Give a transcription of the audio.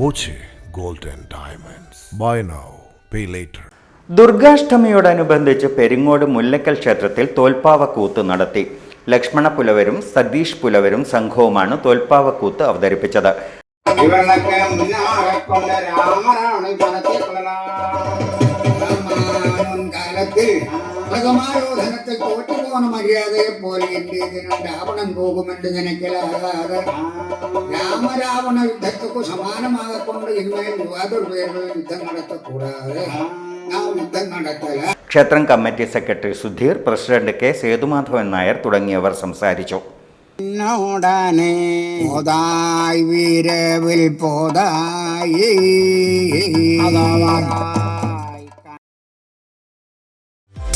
Boche gold and diamonds. Buy now pay later ദുർഗാഷ്ടമിയോടനുബന്ധിച്ച് Peringode Mullakkal ക്ഷേത്രത്തിൽ തോൽപ്പാവക്കൂത്ത് നടത്തി. ലക്ഷ്മണ പുലവരും സതീഷ് പുലവരും സംഘവുമാണ് തോൽപ്പാവക്കൂത്ത് അവതരിപ്പിച്ചത്. മുന്നാകെ കൊണ്ട് രാമനാണ് ഭഗമാരോധനത്തിൽ തോറ്റുപോണ മര്യാദയെ പോലെ എന്റെ ജനം രാവണൻ പോകുമെന്ന് നിനക്കലാകാതെ രാമരാവണ യുദ്ധത്തിക്കു സമാനമാകൊണ്ട് ഇന്നേ യാതൊരു യുദ്ധം നടത്തക്കൂടാതെ നാം യുദ്ധം നടത്തല. ക്ഷേത്രം committee secretary Sudheer president K Sethumadhavan Nair തുടങ്ങിയവർ സംസാരിച്ചു. എന്നോടനെ പോതായി വീരവിൽ പോതായി.